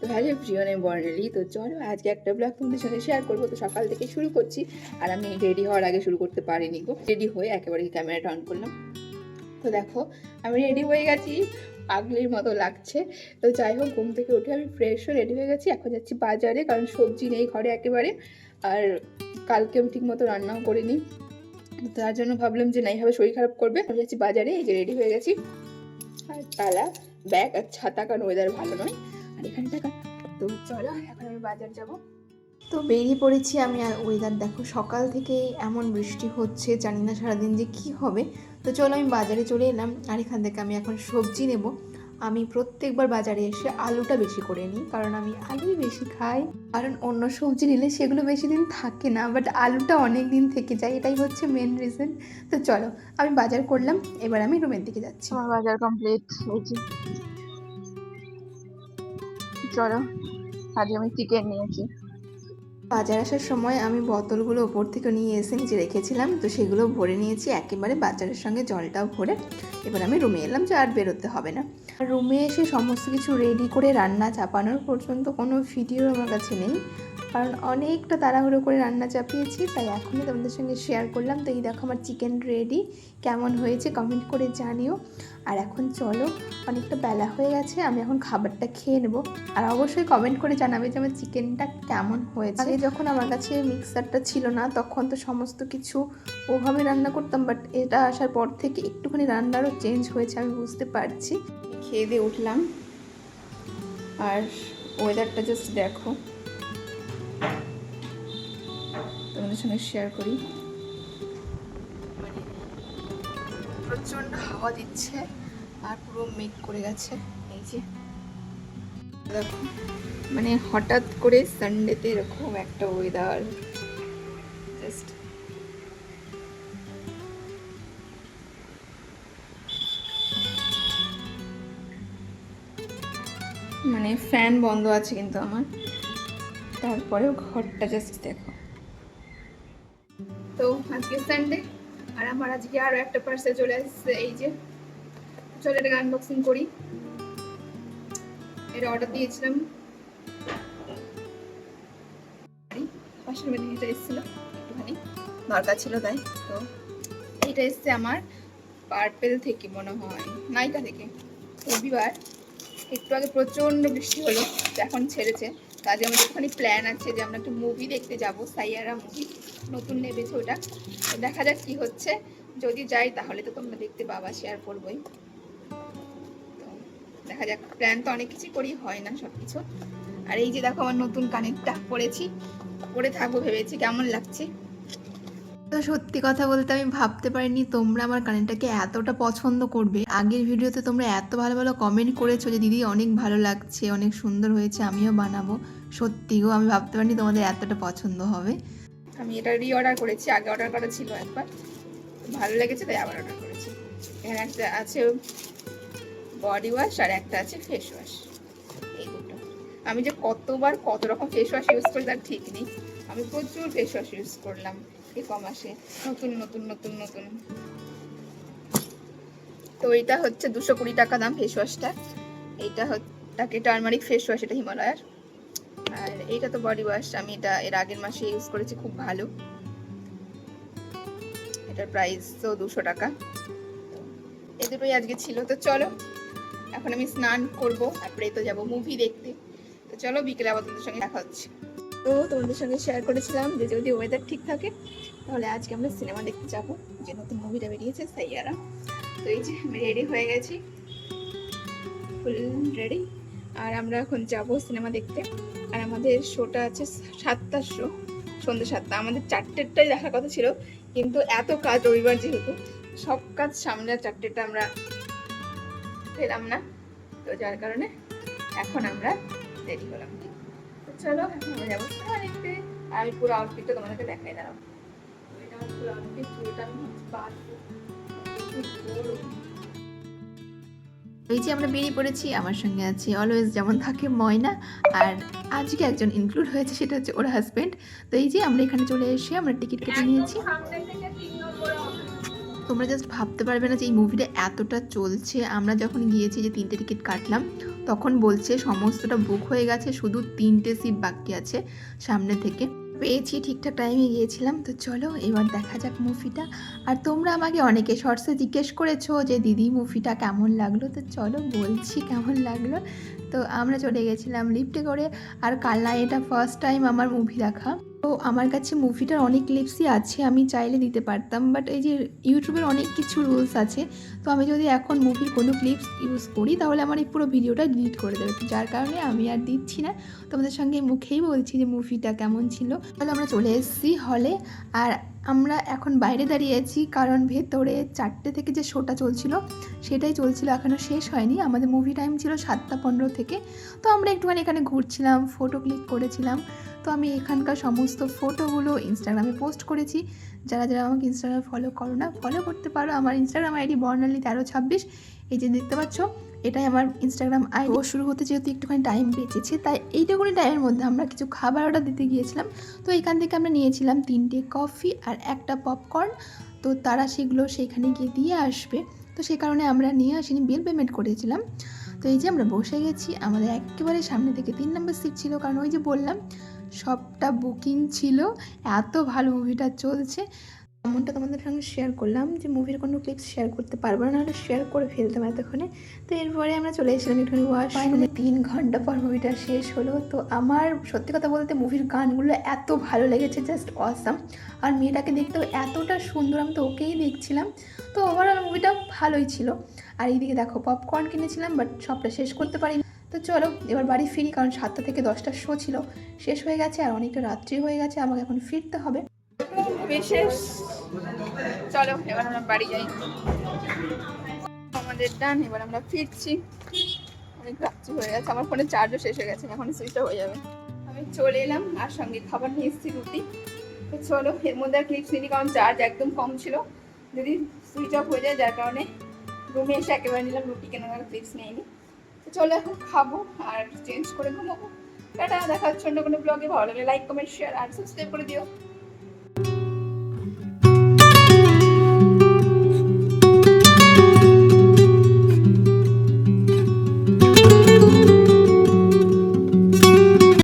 তো হ্যালো প্রিয়নে বর্ণালী তো চলো আজকে একটা ব্লগ তোমাদের সঙ্গে শেয়ার করব। তো সকাল থেকে শুরু করছি আর আমি রেডি হওয়ার আগে শুরু করতে পারিনি গো। রেডি হয়ে একেবারে ক্যামেরাটা অন করলাম। তো দেখো, আমি রেডি হয়ে গেছি। পাগলির মতো লাগছে। তো যাই হোক, ঘুম থেকে উঠে আমি ফ্রেশ হয়ে রেডি হয়ে গেছি। এখন যাচ্ছি বাজারে, কারণ সবজি নেই ঘরে একেবারে। আর কালকে আমি ঠিক মতো রান্নাও করিনি। তার জন্য ভাবলাম যে না, এইভাবে শরীর খারাপ করবে। আমি যাচ্ছি বাজারে, এই যে রেডি হয়ে গেছি। আর তালা, ব্যাগ আর ছাতা, কারণ ওয়েদার ভালো নয়। আর এখানে টাকা তো চলো এখন আমি বাজার যাব। তো বেরিয়ে পড়েছি আমি আর ওয়েদার দেখো সকাল থেকে এমন বৃষ্টি হচ্ছে জানি না সারাদিন যে কি হবে। তো চলো আমি বাজারে চলে এলাম আর এখান থেকে আমি এখন সবজি নেব। আমি প্রত্যেকবার বাজারে এসে আলুটা বেশি করে নিই কারণ আমি আলুই বেশি খাই। কারণ অন্য সবজি নিলে সেগুলো বেশি দিন থাকে না বাট আলুটা অনেক দিন থেকে যায় এটাই হচ্ছে মেন রিজন তো চলো আমি বাজার করলাম এবার আমি রুমের দিকে যাচ্ছি। আমার বাজার কমপ্লিট চলো, আজকে আমি চিকেন নিয়েছি বাজার আসার সময় আমি বোতলগুলো ওপর থেকে নিয়ে এসে নিচে রেখেছিলাম, তো সেগুলো ভরে নিয়েছি, একেবারে বাজারের সঙ্গে জলটাও ভরে। এবার আমি রুমে এলাম, যে আর বেরোতে হবে না। রুমে এসে সমস্ত কিছু রেডি করে রান্না চাপানোর পর্যন্ত কোনো ভিডিও আমার কাছে নেই। কারণ অনেকটা তাড়াহুড়ো করে রান্না চাপিয়েছি তাই এখনই তোমাদের সঙ্গে শেয়ার করলাম। তো এই দেখো আমার চিকেন রেডি কেমন হয়েছে কমেন্ট করে জানিও। আর এখন চলো অনেকটা বেলা হয়ে গেছে আমি এখন খাবারটা খেয়ে নেব। আর অবশ্যই কমেন্ট করে জানাবে যে আমার চিকেনটা কেমন হয়েছে। আগে যখন আমার কাছে মিক্সারটা ছিল না তখন তো সমস্ত কিছু ওভাবে রান্না করতাম বাট এটা আসার পর থেকে একটুখানি রান্নারও চেঞ্জ হয়েছে আমি বুঝতে পারছি। খেয়ে দিয়ে উঠলাম। আর ওয়েদারটা জাস্ট দেখো। তোমাদের সঙ্গে শেয়ার করি। মানে প্রচণ্ড হাওয়া দিচ্ছে আর পুরো মেঘ করে গেছে। এই যে, দেখো মানে হঠাৎ করে সানডেতে এরকম একটা ওয়েদার জাস্ট মানে ফ্যান বন্ধ আছে কিন্তু আমার। তারপরেও ঘরটা জাস্ট দেখো। আজকে সানডে আর আমার আজকে আরও একটা পার্সেল চলে আসছে, এই যে। চলো এটাকে আনবক্সিং করি। এটা অর্ডার দিয়েছিলাম। এটা এসেছিল একটুখানি। দরকার ছিল তাই, তো। এটা এসছে আমার পার্পেল থেকে মনে হয় থেকে। রবিবার। একটু আগে প্রচণ্ড বৃষ্টি হলো, এখন ছেড়েছে। কাজে আমাদের একটুখানি প্ল্যান আছে যে আমরা একটু মুভি দেখতে যাব, সাইয়ারা মুভি নতুন নেবেছে ওটা। তো দেখা যাক কি হচ্ছে। যদি যাই তাহলে তো তোমরা দেখতে বাবা শেয়ার করবোই। দেখা যাক প্ল্যান তো অনেক কিছুই করি, হয় না সব কিছু আর এই যে দেখো, আমার নতুন কানেরটা পরেছি পরে থাকব ভেবেছি, কেমন লাগছে? তো সত্যি কথা বলতে আমি ভাবতে পারিনি তোমরা আমার কানেরটাকে এতটা পছন্দ করবে। আগের ভিডিওতে তোমরা এত ভালো ভালো কমেন্ট করেছ যে, দিদি, অনেক ভালো লাগছে, অনেক সুন্দর হয়েছে, আমিও বানাবো। সত্যি গো, আমি ভাবতে পারিনি তোমাদের এতটা পছন্দ হবে। আমি এটা রি অর্ডার করেছি, আগে অর্ডার করা ছিল একবার। ভালো লেগেছে, তাই আবার অর্ডার করেছি। এখানে একটা আছে বডি ওয়াশ আর একটা আছে ফেস ওয়াশ এই দুটো আমি যে কতবার কত রকম ফেস ওয়াশ ইউজ করি তার ঠিক নেই। আমি প্রচুর ফেস ওয়াশ ইউজ করলাম এই ক মাসে নতুন নতুন নতুন নতুন। তো এইটা হচ্ছে দুশো কুড়ি টাকা দাম ফেস ওয়াশটা এইটা হচ্ছে টার্মারিক ফেস ওয়াশ এটা হিমালয়ার। আর এইটা তো বডি ওয়াশ আমি এটা এর আগের মাসে ইউজ করেছি, খুব ভালো। এটার প্রাইস তো দুশো টাকা। এ দুটোই আজকে ছিল। তো চলো, এখন আমি স্নান করব, তারপরে তো যাব মুভি দেখতে। চলো বিকেলে আবার তোমাদের সঙ্গে দেখা হচ্ছে। তো তোমাদের সঙ্গে শেয়ার করেছিলাম যে যদি ওয়েদার ঠিক থাকে, তাহলে আজকে আমরা সিনেমা দেখতে যাব, যে নতুন মুভিটা বেরিয়েছে, সাইয়ারা। তো এই যে আমি রেডি হয়ে গেছি। ফুল রেডি আর আমরা এখন যাব সিনেমা দেখতে। আর আমাদের শোটা আছে সাতটার শো সন্ধ্যে সাতটা। আমাদের চারটেরটাই দেখার কথা ছিল, কিন্তু এত কাজ রবিবার যেহেতু, সব কাজ সামনে চারটেটা আমরা পেলাম না। তো যার কারণে এখন আমরা হলাম। তো চলো এখন আমরা যাব সিনেমা দেখতে আমি পুরো আউটফিটটা তোমাদেরকে দেখাই দাঁড়াবো এটা আমার পুরো আউটফিট পুরোটা আমি পারব এই যে আমরা বেরিয়ে পড়েছি আমার সঙ্গে আছে অলওয়েজ যেমন থাকে ময়না আর আজকে একজন ইনক্লুড হয়েছে সেটা হচ্ছে ওর হাজবেন্ড তো এই যে আমরা এখানে চলে এসে আমরা টিকিট কেটে নিয়েছি। তোমরা জাস্ট ভাবতে পারবে না যে এই মুভিটা এতটা চলছে। আমরা যখন গিয়েছি যে তিনটে টিকিট কাটলাম, তখন বলছে সমস্তটা বুক হয়ে গেছে, শুধু তিনটে সিট বাকি আছে সামনে থেকে। পেয়েছি, ঠিকঠাক টাইমে গিয়েছিলাম। তো চলো, এবার দেখা যাক মুভিটা আর তোমরা আমাকে অনেকে শর্টসে জিজ্ঞেস করেছ যে, দিদি মুভিটা কেমন লাগল? তো চলো, বলছি কেমন লাগল। তো আমরা চলে গেছিলাম লিফটে করে। আর কাল্লা এটা ফার্স্ট টাইম আমার মুভি দেখা। তো আমার কাছে মুভিটার অনেক ক্লিপসই আছে, আমি চাইলে দিতে পারতাম বাট এই যে ইউটিউবের অনেক কিছু রুলস আছে, তো আমি যদি এখন মুভির কোনো ক্লিপস ইউজ করি, তাহলে আমার এই পুরো ভিডিওটা ডিলিট করে দেবে। যার কারণে আমি আর দিচ্ছি না। তোমাদের সঙ্গে মুখেই বলছি যে মুভিটা কেমন ছিল। তাহলে আমরা চলে এসেছি হলে আর আমরা এখন বাইরে দাঁড়িয়ে আছি, কারণ ভেতরে চারটে থেকে যে শোটা চলছিল, সেটাই চলছিল এখনও শেষ হয়নি। আমাদের মুভি টাইম ছিল সাতটা পনেরো থেকে। তো আমরা একটুখানি এখানে ঘুরছিলাম ফটো ক্লিক করেছিলাম। তো আমি এখানকার সমস্ত ফটোগুলো ইনস্টাগ্রামে পোস্ট করেছি। যারা যারা আমাকে ইনস্টাগ্রামে ফলো করো না ফলো করতে পারো। আমার ইনস্টাগ্রাম আইডি বর্ণালী তেরো ছাব্বিশ। এই যে দেখতে পাচ্ছ, এটাই আমার ইনস্টাগ্রাম আইডি ও শুরু হতে যেহেতু একটুখানি টাইম বেঁচেছে, তাই এইটুকুনি টাইমের মধ্যে আমরা কিছু খাবার অর্ডার দিতে গিয়েছিলাম। তো এখান থেকে আমরা নিয়েছিলাম তিনটে কফি আর একটা পপকর্ন তো তারা সেগুলো সেখানে গিয়ে দিয়ে আসবে। তো সেই কারণে আমরা নিয়ে আসিনি বিল পেমেন্ট করেছিলাম। তো এই যে আমরা বসে গেছি, আমাদের একেবারে সামনে থেকে তিন নম্বর সিট ছিল, কারণ ওই যে বললাম সবটা বুকিং ছিল এত ভালো মুভিটা চলছে। এমনটা তোমাদের সঙ্গে শেয়ার করলাম যে মুভির কোনো ক্লিপস শেয়ার করতে পারব না নাহলে শেয়ার করে ফেলতাম এতক্ষণে। তো এরপরে আমরা চলে এসেছিলাম একটুখানি ওয়াশ তিন ঘণ্টা পর মুভিটা শেষ হলো। তো আমার সত্যি কথা বলতে মুভির গানগুলো এত ভালো লেগেছে জাস্ট অসাম আর মেয়েটাকে দেখতেও এতটা সুন্দর আমি তো ওকেই দেখছিলাম। তো ওভারঅল মুভিটা ভালোই ছিল। আর এইদিকে দেখো পপকর্ন কিনেছিলাম বাট সবটা শেষ করতে পারিনি। তো চলো, এবার বাড়ি ফিরি, কারণ সাতটা থেকে দশটার শো ছিল। শেষ হয়ে গেছে আর অনেকটা রাত্রি হয়ে গেছে, আমাকে এখন ফিরতে হবে। বিশেষ। চলো, এবার আমরা বাড়ি যাই। আমাদের ডান এবার আমরা ফিরছি। অনেক রাত্রি হয়ে গেছে, আমার ফোনে চার্জও শেষ হয়ে গেছে, এখন সুইচ অফ হয়ে যাবে। আমি চলে এলাম, আর সঙ্গে খাবার নিয়ে এসেছি রুটি। তো চলো, এর মধ্যে আর ক্লিপস নিই কারণ চার্জ একদম কম ছিল। যদি সুইচ অফ হয়ে যায়, যার কারণে রুমে এসে একেবারে নিলাম, রুটি কেনার ক্লিপস নিয়ে নিই চলো এখন খাব আর চেঞ্জ করে ঘুমাবো। টাটা, দেখা হচ্ছে অন্য কোনো ব্লগে ভালো লাগলে লাইক কমেন্ট শেয়ার আর সাবস্ক্রাইব করে দিও।